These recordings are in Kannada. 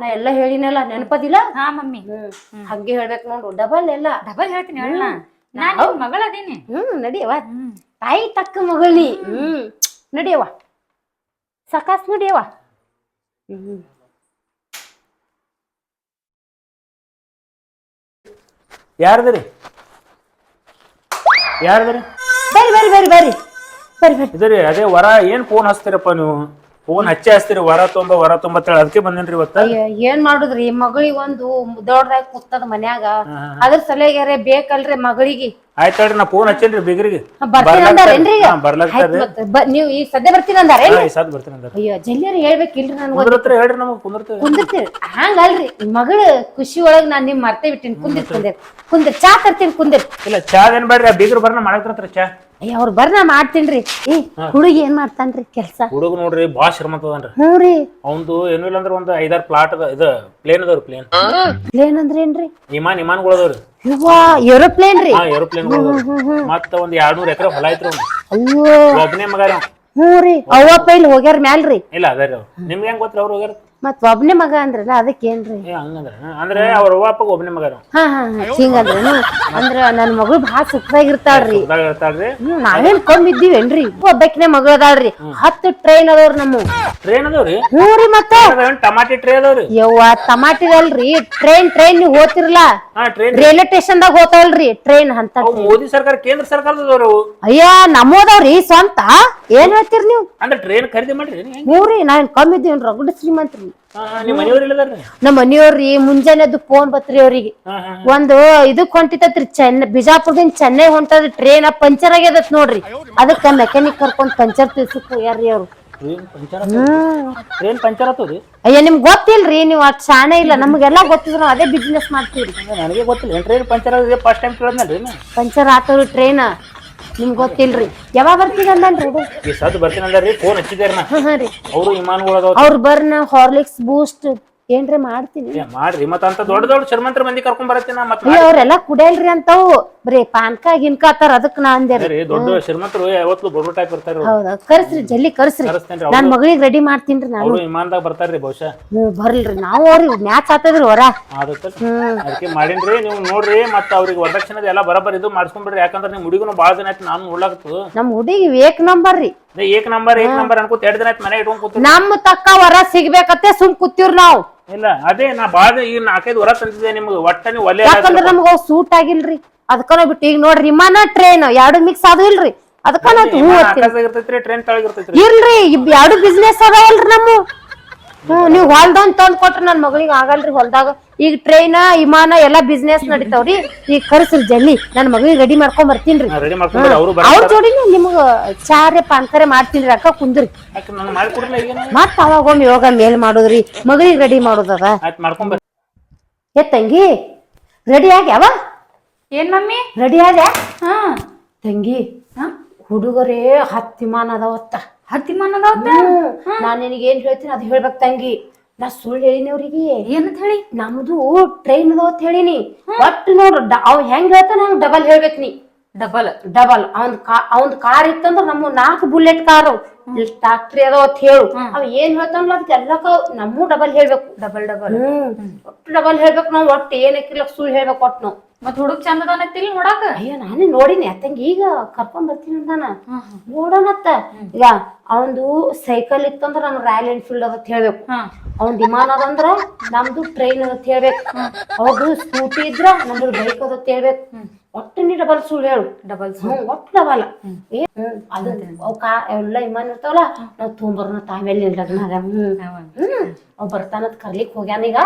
ನಾ ಎಲ್ಲ ಹೇಳಿನಲ್ಲ ನೆನಪದಿಲ್ಲ? ಹಾ ಮಮ್ಮಿ. ಹಂಗೆ ಹೇಳ್ಬೇಕು ನೋಡು ಡಬಲ್ ಎಲ್ಲ. ಡಬಲ್ ಹೇಳ್ತೀನಿ ಹೇಳ ನಾನು ನಿಮ್ ಮಗಳದೀನಿ ಹ್ಮ್ ನಡಿಯವ ಹ್ಮ್. ತಾಯಿ ತಕ್ಕ ಮಗಳಿ ಹ್ಮ್. ನಡಿಯವ ಸಕಾಸ್ ನಡಿಯವ ಹ್ಮ್. ಯಾರ್ದ್ರಿ? ಯಾರ್ದ್ರಿ? ಬರ್ರಿ ಬರ್ರಿ ಬರ್ರಿ ಬರ್ರಿ. ಬರ್ರಿ ಬರ್ರಿ. ಇದ್ರಿ ಅದೇ ವರ ಏನ್ ಫೋನ್ ಹಚ್ತೀರಪ್ಪ ನೀವು? ಫೋನ್ ಹಚ್ಚಿ ಹಚ್ತೀರಿ ವರ ತುಂಬ ವರ ತೊಂಬತ್ತೇಳು ಅದಕ್ಕೆ ಬಂದೇನ್ರಿ ಇವತ್ತ? ಏನ್ ಮಾಡುದ್ರಿ? ಮಗಳಿಗೆ ಒಂದು ದೊಡ್ಡದಾಗಿ ಕುತ್ತದ ಮನ್ಯಾಗ. ಅದ್ರ ಸಲಹೆಗಾರೆ ಬೇಕಲ್ರಿ ಮಗಳಿಗೆ. ಆಯ್ತಾಳ್ರಿ ಹೇಳ್ರಿ ನಾ ಫೋನ್ ಹಚ್ಚೇನ್ರಿ ಬಿಗ್ರಿಗೆ. ಬರ್ತೀನಿ ಅಂದಾರೇನ್ರಿ ಈಗ? ಬರ್ಲಾಗ್ತಾರ್ರಿ ಆಯ್ತ್ ಮತ್ತ್ ಬ- ನೀವ್ ಈಗ ಸದ್ಯ ಬರ್ತೀನಿ ಅಂದಾರೇನ್ರಿ? ಹಾ, ಈ ಸಾದ್ ಬರ್ತೀನಿ ಅಂದಾರ. ಅಯ್ಯೋ ಜಲ್ದಿಯರ್ ಹೇಳ್ಬೇಕಿಲ್ರಿ ನನ್ಗ ಕುಂದ್ರತ್ರ ಹೇಳ್ರಿ ನಮಗ್ ಕುಂದಿರ್ತೀರಿ ಹಂಗಲ್ರಿ ಮಗಳ ಖುಷಿ ಒಳಗ್ ನಾನ್ ನಿಮ್ ಮರ್ತೇ ಬಿಟ್ಟಿನಿ. ಕುಂದಿರ್ ಕುಂದಿರ್. ಕುಂದಿರ್ ಚಾ ತರ್ತೀನಿ ಕುಂದಿರ್. ಇಲ್ಲ ಚಾ ಏನ್ ಬೇಡ್ರಿ ಆ ಬೀಗ್ರು ಬರ್ನ ಚಾ. ಅಯ್ಯ ಅವ್ರ ಬರ್ ನಾ ಮಾಡ್ತೀನ್ರಿ ಹುಡುಗಿ ಏನ್ ಮಾಡ್ತಾನ್ರಿ ಕೆಲ್ಸ? ಹುಡುಗ ನೋಡ್ರಿ ಬಾಳ ಶ್ರಮಂತ ಅದನ್ರಿ ಹ್ಞೂ ರೀ. ಅವಂದು ಏನು ಇಲ್ಲ ಅಂದ್ರೆ ಒಂದ್ ಐದಾರು ಪ್ಲಾಟ್ ಅದ. ಇದು ಪ್ಲೇನ್ ಅದಾವ್ರಿ ಪ್ಲೇನ್ ಪ್ಲೇನ್ ಅಂದ್ರೇನ್ರಿ ವಿಮಾನ ವಿಮಾನಗಳು ಅದಾವ್ರಿ. ಇವ್ವಾ ಏರೋಪ್ಲೇನ್ ರೀ? ಹಾ ಏರೋಪ್ಲೇನ್ ಮತ್ತ ಒಂದ್ ಎರಡ್ನೂರ್ ಎಕರೆ ಹೊಲ ಐತ್ರಿ ಅವ್ನು ಅಯ್ಯೋ. ಒಬ್ಬನೇ ಮಗ ರೀ. ಅವ್ನು. ಹ್ಞೂ ರೀ ಹೋಗ್ಯಾರ ಮ್ಯಾಲ್ರಿ ಇಲ್ಲ ಅದ ಅವ್ರು. ನಿಮ್ಗೆ ಹೆಂಗ್ ಗೊತ್ತ್ರಿ ಅವ್ರು ಹೋಗ್ಯಾರ? ಮತ್ ಒಬ್ನೇ ಮಗ ಅಂದ್ರಲ್ಲ ಅದಕ್ಕೇನ್ರಿ ಹಂಗಂದ್ರ. ಅಂದ್ರೆ ಅವ್ರ ಅವ್ವ ಅಪ್ಪಗ ಒಬ್ಬನೇ ಹಾ ಹಾ ಹಾ. ಹಿಂಗಂದ್ರೇನು? ಅಂದ್ರ ನನ್ ಮಗಳು ಬಹಳ ಸುಖದಾಗಿರ್ತಾಳ್ರಿ. ಹ್ಮ್ ನಾವೇನ್ ಕಮ್ಮಿ ಒಬ್ಬಕಿನ ಮಗಳು ಅದಾಳ್ರಿ. ಹತ್ತು ಟ್ರೈನ್ ಅದಾವ್ರಿ ನಮ್ಮ. ಟ್ರೈನ್ ಅದಾವ್ರಿ? ಹ್ಞೂ ರೀ ಮತ್ತ. ಟ್ರೈನ್ ಟಮಾಟಿ ಟ್ರೇ ಅದಾವ್ರಿ? ಯವ್ವ ಟಮಾಟಿದಲ್ರಿ ಟ್ರೈನ್ ಟ್ರೈನ್ ನೀವು ಹೋತಿರಲ್ಲ? ಹಾ ಟ್ರೈನ್ ರೈಲ್ವೆ ಸ್ಟೇಷನ್ದಾಗ ಹೋತಾವಲ್ರಿ ಟ್ರೈನ್ ಅಂತ ಅವು ಮೋದಿ ಸರ್ಕಾರ ಕೇಂದ್ರ ಸರ್ಕಾರದವ್ರು ಅವು. ಅಯ್ಯ ನಮ್ಮೋದವ್ರಿ ಸ್ವಂತ. ಏನ್ ಹೇಳ್ತೀರಿ ನೀವು? ಅಂದ್ರೆ ಟ್ರೈನ್ ಖರೀದಿ ಮಾಡ್ರಿ ಮೂರಿ ಹ್ಞೂ ರೀ ನಾನ್ ಕಮ್ಮಿ ರಗಡ ಶ್ರೀಮಂತ್ರಿ. ನಮ್ಮ ಮನಿಯವ್ರಿ ಮುಂಜಾನೆ ಅದು ಫೋನ್ ಬತ್ರಿ ಅವ್ರಿಗೆ. ಒಂದು ಇದಕ್ ಹೊಂಟಿತತ್ರಿ ಚೆನ್ನೈ ಬಿಜಾಪುರದಿಂದ ಚೆನ್ನೈ ಹೊಂಟದ ಟ್ರೈನ್ ಪಂಚರ್ ಆಗ್ಯದತ್ ನೋಡ್ರಿ. ಅದಕ್ಕ ಮೆಕ್ಯಾನಿಕ್ ಕರ್ಕೊಂಡ್ ಪಂಚರ್ ತಿಳ್ಸಕ್ ಹೋಗ್ಯಾರ್ರಿ ಅವ್ರು. ಅಯ್ಯ ನಿಮ್ಗ್ ಗೊತ್ತಿಲ್ರಿ ನೀವು ಅಷ್ಟ್ ಶಾಣೆ ಇಲ್ಲ ನಮ್ಗೆಲ್ಲಾ ಗೊತ್ತಿದ್ರು ಅದೇ ಬಿಸ್ನೆಸ್ ಮಾಡ್ತೀವ್ರಿ. ಪಂಚರ್ ಆತವ್ರಿ ಟ್ರೈನ್ ನಿಮ್ಗ್ ಗೊತ್ತಿಲ್ರಿ. ಯಾವಾಗ ಬರ್ತೀನಿ ಅಂದನ್ರಿ ಇದು ಈ ಸದ್ ಬರ್ತೀನಿ ಅಂದಾರ್ರಿ ಫೋನ್ ಹಚ್ಚಿದಾರ ನಾ ಹ್ಮ್ ಹಾ ರೀ. ಅವರು ವಿಮಾನಗಳು ಅದಾವ. ಅವ್ರ ಬರ್ನ ಹಾರ್ಲಿಕ್ಸ್ ಬೂಸ್ಟ್ ಏನ್ರಿ ಮಾಡ್ತೀನಿ? ಏ, ಮಾಡ್ರಿ. ಮತ್ತ ಅಂತ ದೊಡ್ಡ ದೊಡ್ಡ ಶ್ರೀಮಂತರ ಮಂದಿ ಕರ್ಕೊಂಡ್ ಬರತ್ತೀನಿ ನಾ ಮತ್ತ ಅಯ್ಯ ಅವ್ರೆಲ್ಲಾ ಕುಡಿಯಲ್ರಿ ಅಂತವು. ಬರೀ ಪಾನ್ಕ ಗಿನ್ಕ ಅತ್ತಾರ ಅದಕ್ ನಾ ಅಂದೇರಿ ರೀ. ದೊಡ್ಡ ಶ್ರೀಮಂತರು ಯಾವತ್ತು ಬರೋ ಟೈಪ್ ಬರ್ತಾರ ಹೌದಾ. ಕರ್ಸ್ರಿ ಜಲ್ದಿ ಕರ್ಸ್ರಿ. ಕರೆಸ್ತೇನ್ರಿ ನಾನ್ ಮಗಳಿಗೆ ರೆಡಿ ಮಾಡ್ತೀನ್ರಿ ನಾನು. ಅವರು ವಿಮಾನದಾಗ ಬರ್ತಾರ್ರಿ ಬಹುಶಃ. ಹ್ಮ್ ಬರ್ಲ್ರಿ. ನಾವು ಅವ್ರಿಗೆ ಮ್ಯಾಚ್ ಆತದ್ರಿ ಹೊರ. ಅದಕ್ಕೆ ಮಾಡಿನ್ರಿ ಮಾಡೀನ್ರಿ ನೀವು ನೋಡ್ರಿ ಮತ್ತ ಅವ್ರಿಗೆ ವರದಕ್ಷಿಣದ ಎಲ್ಲಾ ಬರಬರ್ ಇದು ಮಾಡ್ಸ್ಕೊಂಡ್ಬಿಡ್ರಿ ಯಾಕಂದ್ರೆ ನಿಮ್ ಹುಡುಗನು ಬಾಳ ದಿನ ಆಯ್ತು ನಾನು ನೋಡ್ಲಾಕತ್ತು ನಮ್ ಹುಡುಗಿ ಏಕ್ ನಂಬರ್ ರೀ. ಅದೇ ಏಕ್ ನಂಬರ್ ಏಕ್ ನಂಬರ್ ಅನ್ಕೋತ ಎರಡ್ ದಿನ ಆಯ್ತು ಮನೆ ಇಟ್ಕೊಂಡ್ ನಮ್ ತಕ್ಕ ವರ ಸಿಗ್ಬೇಕತ್ತೆ ಸುಮ್ ಕೂತೀವ್ರಿ ನಾವು. ಇಲ್ಲ ಅದೇ ನಾ ಬಾಳ ಈಗ ನಾಲ್ಕೈದು ವರ ತಂದಿದ್ದೆ ನಿಮ್ಗೆ ಒಟ್ಟ ನೀವು ಒಲೆ ಯಾಕಂದ್ರ ನಮ್ಗ ಅವ್ ಸೂಟ್ ಆಗಿಲ್ರಿ. ಅದಕ್ಕ ನಾವ್ ಬಿಟ್ಟು ಈಗ ನೋಡ್ರಿ ವಿಮಾನ ಟ್ರೈನ್ ಎರಡು ಮಿಕ್ಸ್ ಅದು ಇಲ್ರಿ ಅದಕ್ಕ ಅಂತೀವಿ. ಆಕಾಶದಾಗ ಟ್ರೈನ್ ತಳಗ ಇರ್ತೈತ್ರಿ. ಇಲ್ರಿ ಇಬ್ ಎರಡು ಬಿಸ್ನೆಸ್ ಅದಾವಲ್ರಿ ನಮ್ಮ. ಹ್ಮ್ ನೀವ್ ಹೊಲ್ದೊಂದ್ ತಂದ್ ಕೊಟ್ರ ನನ್ ಮಗಳಿಗೆ ಆಗಲ್ರಿ ಹೊಲ್ದಾಗ. ಈಗ ಟ್ರೈನ್ ವಿಮಾನ ಎಲ್ಲಾ ಬಿಸ್ನೆಸ್ ನಡಿತಾವ್ರಿ. ಈಗ ಕರ್ಸ್ರಿ ಜಲ್ಲಿ ನನ್ ಮಗಳಿಗೆ ರೆಡಿ ಮಾಡ್ಕೊಂಡ್ ಬರ್ತೀನ್ರಿ. ರೆಡಿ ಮಾಡ್ಕೊಂಡು ಅವರು ಅವ್ರ ಜೋಡಿನ ನಿಮ್ಗ ಚಾರೆ ಪಾನ್ಕರೆ ಮಾಡ್ತೀನ್ರಿ ಅಕ್ಕ ಕುಂದ್ರಿ. ಯಾಕೆ ನಾನು ಮತ್ತ ಅವಾಗೊಮ್ಮೆ ಯೋಗ ಮೇಲ್ ಮಾಡೋದ್ರಿ ಮಗಳಿಗೆ ರೆಡಿ ಮಾಡೋದದ ಆಯ್ತು ಮಾಡ್ಕೊಂಡ್ ಬರ್ರಿ. ಏ ತಂಗಿ ರೆಡಿ ಆಗ್ಯಾವ ಏನ್ ಮಮ್ಮಿ? ರೆಡಿ ಆಗ್ಯಾ? ಹಾ. ತಂಗಿ ಹಾ? ಹುಡುಗರೇ ಹತ್ತು ವಿಮಾನ ಅದಾವತ್ತ? ಹತ್ತಿ ನಾನ್ ನಿನಗೆ ಏನ್ ಹೇಳ್ತೀನಿ ಅದ್ ಹೇಳ್ಬೇಕು ತಂಗಿ. ನಾ ಸುಳ್ಳು ಹೇಳಿನಿ ಅವ್ರಿಗೆ. ಏನಂತ ಹೇಳಿ? ನಮ್ದು ಟ್ರೈನ್ ಅಂತ ಹೇಳಿನಿ. ಒಟ್ಟು ನೋಡ್ರಿ ಅವ್ ಹೆಂಗ್ ಹೇಳ್ತಾನ ಹಂಗ್ ಡಬಲ್ ಹೇಳ್ಬೇಕ್ ನೀ ಡಬಲ್ ಡಬಲ್ ಅವನ್ ಕಾ ಅವನ್ ಕಾರ್ ಇತ್ತಂದ್ರ ನಮ್ಮ ನಾಲ್ಕು ಬುಲೆಟ್ ಕಾರ್ ಟ್ರಾಕ್ಟ್ರಿ ಅದಾವ ಅಂತ ಹೇಳು. ಅವ್ ಏನ್ ಹೇಳ್ತಾನಲ್ಲ ಅದಕ್ಕೆ ಎಲ್ಲಕ್ಕ ನಮ್ಮೂ ಡಬಲ್ ಹೇಳ್ಬೇಕು. ಡಬಲ್ ಡಬಲ್ ಹ್ಮ್. ಒಟ್ಟು ಡಬಲ್ ಹೇಳ್ಬೇಕು ನಾವ್ ಒಟ್ಟು ಏನಕ್ಕಿಲ್ಲ ಸುಳ್ಳು ಹೇಳ್ಬೇಕು ಒಟ್ಟು ನಾವು. ಮತ್ ಹುಡುಗ್ ಚಂದ ಅದಾನತ್ತಿಲ್ ನೋಡಾಕ? ಅಯ್ಯ ನಾನೇ ನೋಡಿನಿ. ಅತ್ತಂಗ ಈಗ ಕರ್ಕೊಂಡ್ ಬರ್ತೀನಿ ಅಂತಾನ ನೋಡೋಣತ್ತ ಈಗ ಅವಂದು ಸೈಕಲ್ ಇತ್ತಂದ್ರ ನಮ್ ರಾಯಲ್ ಎನ್ಫೀಲ್ಡ್ ಅದ ಹೇಳ್ಬೇಕು. ಅವನ್ ವಿಮಾನ ಅದಂದ್ರ ನಮ್ದು ಟ್ರೈನ್ ಅದ ಹೇಳ್ಬೇಕು. ಅವ್ರದ್ದು ಸ್ಕೂಟಿ ಇದ್ರ ನಮ್ದು ಬೈಕ್ ಅದ ಹೇಳ್ಬೇಕು. ಒಟ್ಟು ನೀ ಡಬಲ್ ಸುಳ್ಳು ಹೇಳು. ಡಬಲ್ ಸುಳ್ಳು ಒಟ್ಟು ಡಬಲ್ ಏ ಅದು ಅವ್ ಕಾ ಎಲ್ಲ ವಿಮಾನ ಇರ್ತಾವಲ್ಲ ನಾವ್ ತೊಂಬರ್ನ ತಾವೆಲ್ಲಿ ಲಗ್ನಾಗ ಹ್ಮ್. ಅವ್ ಬರ್ತಾನತ್ ಕರ್ಲಿಕ್ ಹೋಗ್ಯಾನೀಗ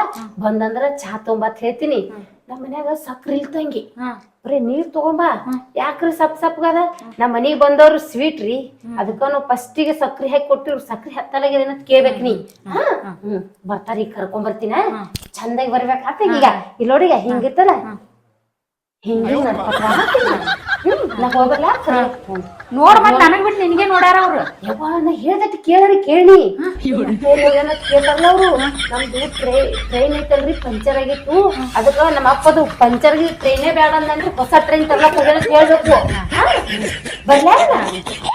ಬಂದಂದ್ರ ಚಾ ತೊಂಬತ್ ಹೇಳ್ತೀನಿ. ನಮ್ಮ ಮನ್ಯಾಗ ಸಕ್ರಿ ಇಲ್ ತಂಗಿ ಹಾ. ಬರೀ ನೀರ್ ತಗೊಂಬಾ. ಯಾಕ್ರಿ ಸಪ್ ಸಪ್ಗದ? ನಮ್ಮ ಮನಿಗ್ ಬಂದವ್ರು ಸ್ವೀಟ್ ರೀ. ಅದಕ್ಕ ನಾವು ಫಸ್ಟಿಗೆ ಸಕ್ರಿ ಹಾಕಿ ಕೊಟ್ಟಿವ್ರು ಸಕ್ರಿ ಹತ್ತಲಾಗಿದೆ ಅಂತ ಕೇಳ್ಬೇಕ್ ನೀ. ಹಾ? ಹ್ಮ್. ಬರ್ತಾರ ಈಗ ಕರ್ಕೊಂಡ್ ಬರ್ತೀನ? ಚಂದಾಗಿ ಬರ್ಬೇಕಾತ ಈಗ. ಇಲ್ಲೋಡಿಗ ಹಿಂಗಿತ್ತಲ್ಲ ಹಿಂಗ ನಾ ಹೋಗಲ್ಲ ನೋಡ್ ಮತ್ ನನಗ್ ಬಿಟ್ಟು ನಿನ್ಗೆ ನೋಡ್ಯಾರ ಅವ್ರು. ಯವ್ವ ನಾ ಹೇಳ್ದಟ್ಟು ಕೇಳ್ರಿ ಕೇಳಿ ಕೇಳ್ತಾರಲ್ಲ ಅವ್ರು. ನಮ್ದು ಟ್ರೈನ್ ಐತಲ್ರಿ ಪಂಚರ್ ಆಗಿತ್ತು. ಅದಕ್ಕ ನಮ್ಮ ಅಪ್ಪದು ಪಂಚರ್ ಟ್ರೈನೇ ಬೇಡ ಅಂದ್ರೆ ಹೊಸ ಟ್ರೈನ್ ತರ್ಲಕ್ ಹೋಗ್ಯಾರ ಕೇಳ್ಬೇಕು ಹೇಳ್ಬೇಕು.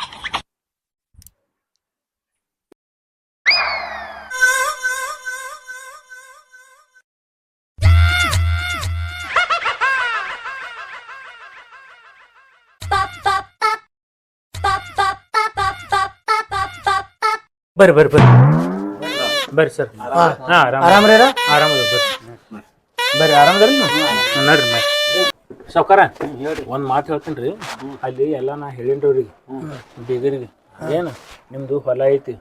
ಬರ್ರಿ ಬರ್ರಿ ಬರ್ರಿ. ಬರ್ರಿ ಸರ್. ಹಾ ಆರಾಮ ಆರಾಮ್ರಿ ಅದ? ಆರಾಮದ ಬರ್ರಿ. ಬರ್ರಿ ಆರಾಮದ್ರಿ ನಡ್ರಿ ಹೇಳ್ರಿ ಸಾವ್ಕಾರ ಒಂದ್ ಮಾತು ಹೇಳ್ತೀನಿ ರೀ ಅಲ್ಲಿ ಎಲ್ಲ ನಾ ಹೇಳಿನ್ರಿ ಅವ್ರಿಗೆ. ಬೀಗರಿಗೆ. ಏನು? ನಿಮ್ದು ಹೊಲ ಐತಿ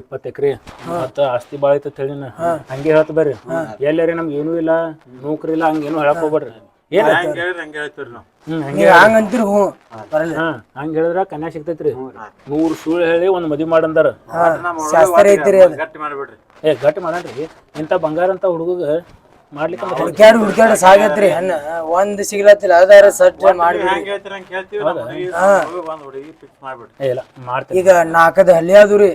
ಇಪ್ಪತ್ತು ಎಕರೆ. ಮತ್ತ ಆಸ್ತಿ ಭಾಳ ಐತಿ ಅಂತ ಹೇಳಿನ. ಹಂಗೆ ಹೇಳ್ತ ಬರ್ರಿ. ಎಲ್ಲರಿ ನಮ್ಗೆ ಏನೂ ಇಲ್ಲ ನೌಕರಿ ಇಲ್ಲ ಹಂಗೇನು ಹೇಳಕ್ ಹೋಗ್ಬೇಡ್ರಿ. ಏನ ಹ್ಮ್ ಹಂಗೆ ನೀವ್. ಹಂಗ ಅಂತೀರಿ ಹ್ಞೂ. ಬರಲ್ಲ ಹಾ ಹಂಗ ಹೇಳಿದ್ರ ಕನ್ಯಾ ಸಿಗ್ತೈತ್ರಿ. ನೂರ್ ಸುಳ್ಳು ಹೇಳಿ ಒಂದ್ ಮದ್ವಿ ಮಾಡಂದಾರ. ಶಾಸ್ತ್ರ ಐತಿರಿ ಅದ. ಏ ಗಟ್ಟಿ ಮಾಡನ್ರಿ. ಇಂಥ ಬಂಗಾರ ಅಂತ ಹುಡುಗ ಮಾಡ್ಲಿಕ್ಕೆ ಹುಡ್ಕ್ಯಾಡ್ ಹುಡ್ಕ್ಯಾಡ್ ಸಾಗೈತ್ರಿ. ಹೆಣ್ಣ ಒಂದ್ ಸಿಗ್ಲತ್ತಿಲ್ಲ ಅದಾರ ಸಟ್ ಮಾಡಿ ಹಾ. ಏ ಇಲ್ಲ ಮಾಡ್ತೇನೆ. ಈಗ ನಾಕದ ಹಳ್ಳಿ ಆದ್ರಿ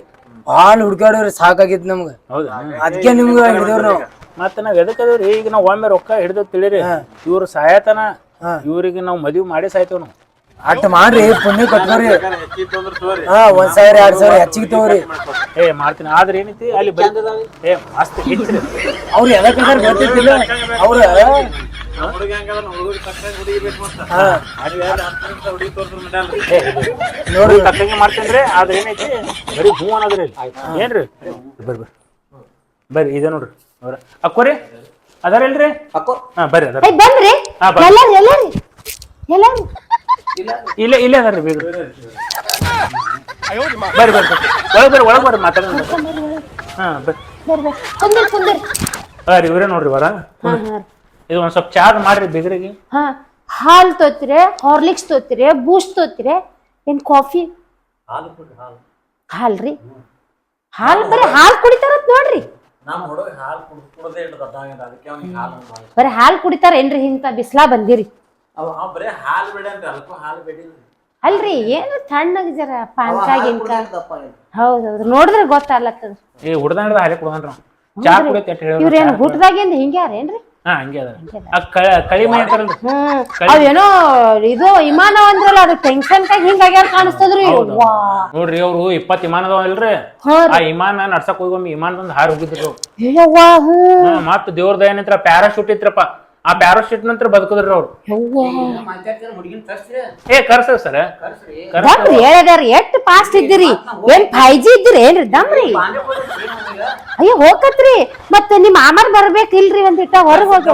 ಭಾಳ ಹುಡ್ಕ್ಯಾಡ್ರಿ ಸಾಕಾಗಿತ್ತು ನಮ್ಗ. ಹೌದಾ? ಅದಕ್ಕೆ ನಿಮ್ಗ ಹಿಡಿದ್ರು ನಾವು. ಮತ್ತ ನಾವ್ ಎದಕ್ ಅದ್ರಿ ಈಗ ನಾವ್ ಒಮ್ಮೆ ರೊಕ್ಕ ಹಿಡಿದು ತಿಳಿರಿ. ಇವ್ರು ಸಾಯತನ ಇವ್ರಿಗೆ ನಾವ್ ಮದ್ವಿ ಮಾಡಿ ಸಾಯ್ತೇವ್ ನಾವು. ಅಟ್ ಮಾಡ್ರಿ ಪುಣ್ಯ ಕಟ್ಕೋರಿ. ಹಾ ಒಂದ್ ಸಾವಿರ ಎರಡ್ ಸಾವಿರ ಹೆಚ್ಚಿಗೆ ತಗೋರಿ. ಏ ಮಾಡ್ತೀನಿ. ಆದ್ರೆ ಏನೈತಿ? ಅಲ್ಲಿ ಏ ಮಸ್ತ್ ಅವ್ರ ಎದಕ್ ಅದಾರ ಗೊತ್ತಿಲ್ಲ ಅವ್ರ ತಕ್ಕಂಗೆ ಮಾಡ್ತೇನ್ರಿ. ಆದ್ರೆ ಏನೈತಿ? ಬರೀ ಹೂ ಅನ್ನೋದ್ರಿ. ಏನ್ರಿ? ಬರ್ರಿ. ಬರ್ರಿ ಇದೆ ನೋಡ್ರಿ. ಅವ್ರ ಅಕ್ಕೋರಿ ಅದಾರಿಲ್ರಿ ಹಾ ಬರ್ರಿ ಅದಾರ. ಏ ಬಂದ್ರಿ. ಹಾ, ಇಲ್ಲ ಎಲ್ಲಾರು ಎಲ್ಲಾರು. ಎಲ್ಲಾರು. ಇಲ್ಲೇ ಇಲ್ಲೇ ಅದಾರ್ರಿ ಬೇಗ ಬರ್ರಿ ಬರ್ರಿ ಒಳಗ್ ಬರ್ರಿ ಒಳಗ್ ಬರ್ರಿ ಮಾತಾಡೋಣ. ಹಾ ಬರ್ರಿ. ಬರ್ರಿ ಬರ್ರಿ. ಕುಂದ್ರಿ ಕುಂದ್ರಿ. ಹಾ ರೀ ಇವ್ರೇ ನೋಡ್ರಿ ವರ. ಇದು ಒಂದ್ ಸ್ವಲ್ಪ ಚಾರ್ಜ್ ಮಾಡ್ರಿ ಬೀಗರಿಗೆ ಹಾ ಹಾಲ್ ತೋತ್ರೆ ಹಾರ್ಲಿಕ್ಸ್ ತೋತ್ರೆ ಬೂಸ್ಟ್ ತೋತ್ರೆ ಏನ್ ಕಾಫಿ? ಹಾಲ್ ರೀ. ಹಾಲ್ ಬರೀ ಹಾಲ್ ಕುಡಿತಾರತ್ ನೋಡ್ರಿ. ಬರೀ ಹಾಲು ಕುಡಿತಾರ ಏನ್ರಿ ಇಂತ ಬಿಸ್ಲಾ ಬಂದಿರಿ? ಅಲ್ರಿ ಏನು ತಣ್ಣಗ ಜರ ಪಾನ್ಕ ಗಿನ್ಕ ಹೌದೌದು ನೋಡಿದ್ರೆ ಗೊತ್ತಾಗ್ಲತ್ತದ. ಏ ಹುಡ್ದಾಂಡ್ದ ಹಾಲು ಕುಡ್ದಾನ್ರಿ. ಚಾ ಕುಡಿಯತ್ತೆ ಅಂತ ಹೇಳಿ ಇವ್ರೇನು ಹುಟ್ಟದಾಗಿಂದ ಹಿಂಗ್ಯಾರೇನ್ರಿ ಹಾ ಹಂಗೆ ಅದ ಆ ಕ- ಕಳಿ ಮೈ ಅಂತಾರಲ್ರಿ ಹ್ಮ್ ಅವೇನೋ ಇದು ವಿಮಾನ ಅಂದ್ರಲ್ಲ ಅದು ಟೆನ್ಷನ್ ಕಾಗಿ ಹಿಂಗಾಗ್ಯಾರ ಕಾಣಿಸ್ತದ್ರಿ. ವಾ. ನೋಡ್ರಿ ಅವ್ರು ಇಪ್ಪತ್ ವಿಮಾನ ಅದಾವ ಇಲ್ರಿ ಹಾ ಆ ವಿಮಾನ ನಡ್ಸಕ್ ಹೋಗಿ ವಿಮಾನದಿಂದ ಹಾರಿ ಹೋಗಿದ್ರು ಅವ್ರು. ಯವ್ವಾ ಹ್ಮ್. ಹ್ಮ್ ಮತ್ತ್ ದೇವ್ರ ಪ್ಯಾರಾಶೂಟ್ ಇತ್ರಪ್ಪ. ಆ ಪ್ಯಾರಾಶೂಟ್ ನಂತರ ಬದುಕಿದ್ರಿ ಅವ್ರು. ಯವ್ವಾ. ಏ ಕರ್ಸ ಸರ್. ದಮ್ರಿ ಹೇಳಿದಾರ ಎಷ್ಟು ಫಾಸ್ಟ್ ಇದ್ದೀರಿ? ಏನ್ ಫೈವ್ ಜಿ ಇದ್ದೀರಿ? ಏನ್ರಿ? ದಮ್ರಿ? ಅಯ್ಯೋ ಹೋಗತ್ರಿ. ಮತ್ತ ನಿಮ್ ಮಾಮಾರ್ ಬರ್ಬೇಕಿಲ್ರಿ ಒಂದಿಟ್ಟ ಹೊರಗ್ ಹೋಗ.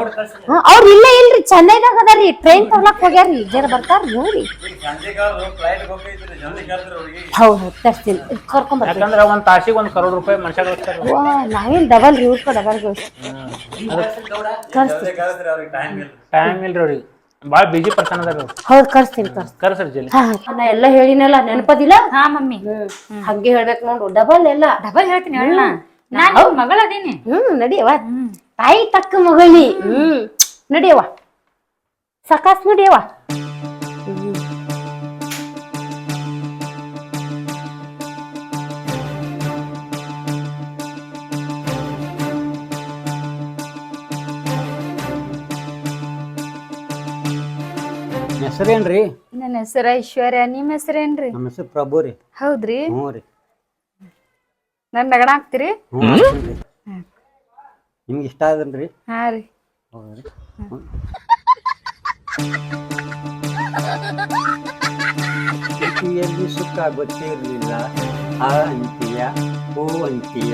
ಅವ್ರ ಇಲ್ಲೇ ಇಲ್ರಿ. ಚೆನ್ನೈದಾಗ ಅದಾರಿ. ಟ್ರೈನ್ ತಗೊಳಕ್ ಹೋಗ್ಯಾರಿ. ಜರ ಬರ್ತಾರ ನೋಡಿ. ಹೌದು ತರ್ತೀನಿ ಕರ್ಕೊಂಡ್ ಯಾಕಂದ್ರ ಒಂದ್ ತಾಸಿಗೆ ಒಂದ್ ಕರೋಡ್ ರೂಪಾಯಿ ಮನುಷ್ಯ ನಾವೇನ್ ಡಬಲ್ ರೀ ಇವ್ರ ಡಬಲ್ ಕರ್ಸ್ತೀನಿ. ಟೈಮ್ ಇಲ್ರಿ. ಅವ್ರಿಗೆ. ಬಾಳ ಬಿಜಿ ಪರ್ಸನ್ ಅದಾರ ಅವ್ರು. ಹೌದು ಕರ್ಸ್ತೀನಿ ಕರ್ಸ್ ಕರ್ಸರಿ ನಾ ಎಲ್ಲ ಹೇಳಿನಲ್ಲ ನೆನಪದಿಲ್ಲ? ಹಾ ಮಮ್ಮಿ. ಹಂಗೆ ಹೇಳ್ಬೇಕು ನೋಡು ಡಬಲ್ ಎಲ್ಲ. ಡಬಲ್ ಹೇಳ್ತೀನಿ ಹೇಳ ನಾನ್ ಮಗಳ ಮಗಳದೀನಿ. ಹ್ಮ್ ನಡಿಯವ ತಾಯಿ ತಕ್ಕ ಮಗಳಿ. ಹ್ಮ್. ನಡಿಯವ ಸಕಾಸ್ ನಡಿಯವ ಹೆಸರೇನ್ರಿ? ನನ್ನ ಹೆಸರು ಐಶ್ವರ್ಯ. ನಿಮ್ಮ ಹೆಸರೇನ್ರಿ? ನಮ್ಮ ಹೆಸರು ಪ್ರಭು ರೀ. ಹೌದ್ರಿ? ಹ್ಞೂ ರೀ. ನನ್ನ ನಗಣ ಹಾಕ್ತಿರಿ ಹ್ಞೂ ಹಾಕ್ತೀನಿ ರೀ. ನಿಮ್ಗೆ ಇಷ್ಟ ಆದನ್ರಿ ಹಾ ರೀ. ಹೌದ್ರಿ. ಪ್ರೀತಿಯಲ್ಲಿ ಸುಖ ಗೊತ್ತಿರಲಿಲ್ಲ. ಆ ಅಂತೀಯ ಓ ಅಂತೀಯ.